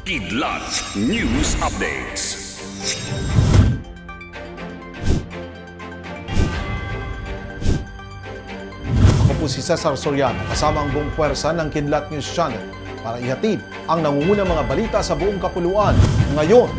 Kidlat News Updates. Ako po si Cesar Soriano kasama ang buong puwersa ng Kidlat News Channel para ihatid ang nangungunang mga balita sa buong kapuluan ngayon.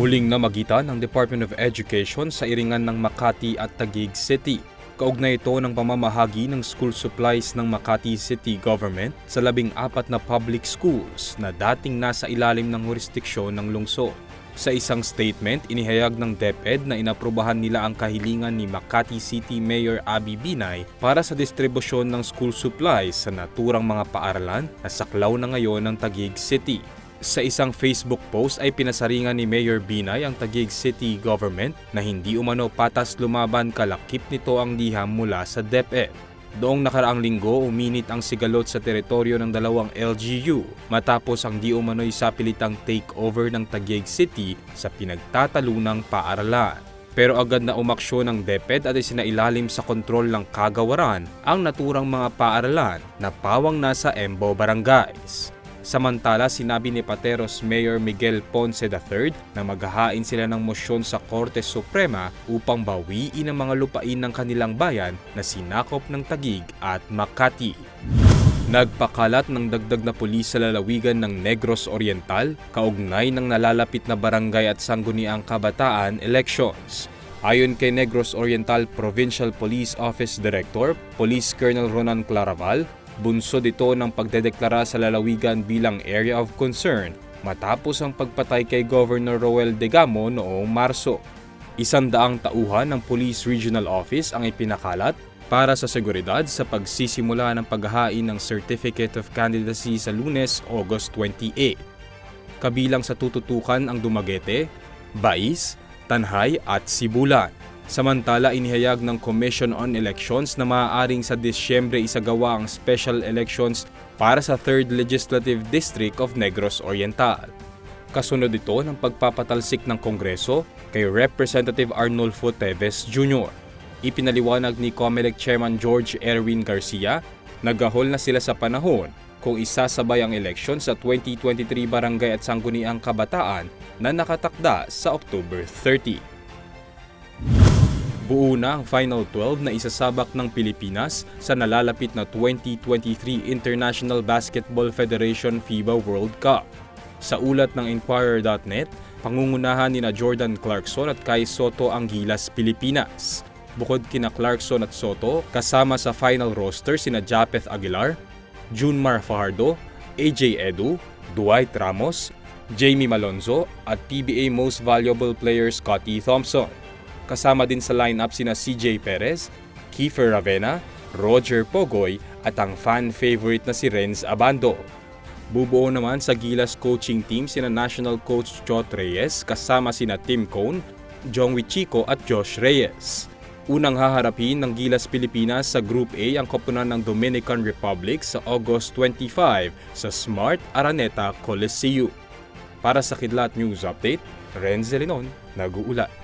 Muling namagitan ng Department of Education sa iringan ng Makati at Taguig City. Kaugnay ito ng pamamahagi ng school supplies ng Makati City Government sa labing apat na public schools na dating nasa ilalim ng jurisdiksyon ng lungsod. Sa isang statement, inihayag ng DepEd na inaprubahan nila ang kahilingan ni Makati City Mayor Abby Binay para sa distribusyon ng school supplies sa naturang mga paaralan na saklaw na ngayon ng Taguig City. Sa isang Facebook post ay pinasaringan ni Mayor Binay ang Taguig City Government na hindi umano patas lumaban kalakip nito ang liham mula sa DepEd. Doong nakaraang linggo, uminit ang sigalot sa teritoryo ng dalawang LGU matapos ang di umano'y sapilitang takeover ng Taguig City sa pinagtatalunang paaralan. Pero agad na umaksyon ng DepEd at isinailalim sa kontrol ng kagawaran ang naturang mga paaralan na pawang nasa Embo Barangays. Samantala, sinabi ni Pateros Mayor Miguel Ponce III na maghahain sila ng mosyon sa Korte Suprema upang bawiin ang mga lupain ng kanilang bayan na sinakop ng Tagig at Makati. Nagpakalat ng dagdag na pulis sa lalawigan ng Negros Oriental kaugnay ng nalalapit na barangay at sangguniang kabataan elections. Ayon kay Negros Oriental Provincial Police Office Director, Police Colonel Ronan Claraval, bunsod ito ng pagdedeklara sa lalawigan bilang Area of Concern matapos ang pagpatay kay Governor Roel Degamo noong Marso. Isang daang tauhan ng Police Regional Office ang ipinakalat para sa seguridad sa pagsisimula ng paghahain ng Certificate of Candidacy sa lunes, August 28. Kabilang sa tututukan ang Dumaguete, Bais, Tanhay at Sibulan. Samantala, inihayag ng Commission on Elections na maaaring sa Disyembre isagawa ang special elections para sa 3rd Legislative District of Negros Oriental. Kasunod ito ng pagpapatalsik ng Kongreso kay Representative Arnulfo Teves Jr. Ipinaliwanag ni COMELEC Chairman George Erwin Garcia, nagahol na sila sa panahon kung isasabay ang eleksyon sa 2023 Barangay at Sangguniang Kabataan na nakatakda sa October 30. Buo na ang Final 12 na isasabak ng Pilipinas sa nalalapit na 2023 International Basketball Federation FIBA World Cup. Sa ulat ng Inquirer.net, pangungunahan ni na Jordan Clarkson at Kai Soto ang Gilas Pilipinas. Bukod kina Clarkson at Soto, kasama sa final roster sina Japeth Aguilar, Junmar Fajardo, AJ Edu, Dwight Ramos, Jamie Malonzo at PBA Most Valuable Player Scotty Thompson. Kasama din sa lineup sina CJ Perez, Kiefer Ravena, Roger Pogoy at ang fan favorite na si Renz Abando. Bubuo naman sa Gilas coaching team sina National Coach Jot Reyes kasama sina Tim Cone, Jong Wichico at Josh Reyes. Unang haharapin ng Gilas Pilipinas sa Group A ang koponan ng Dominican Republic sa August 25 sa Smart Araneta Coliseum. Para sa Kidlat News Update, Renz Zelinon, nag-uulat.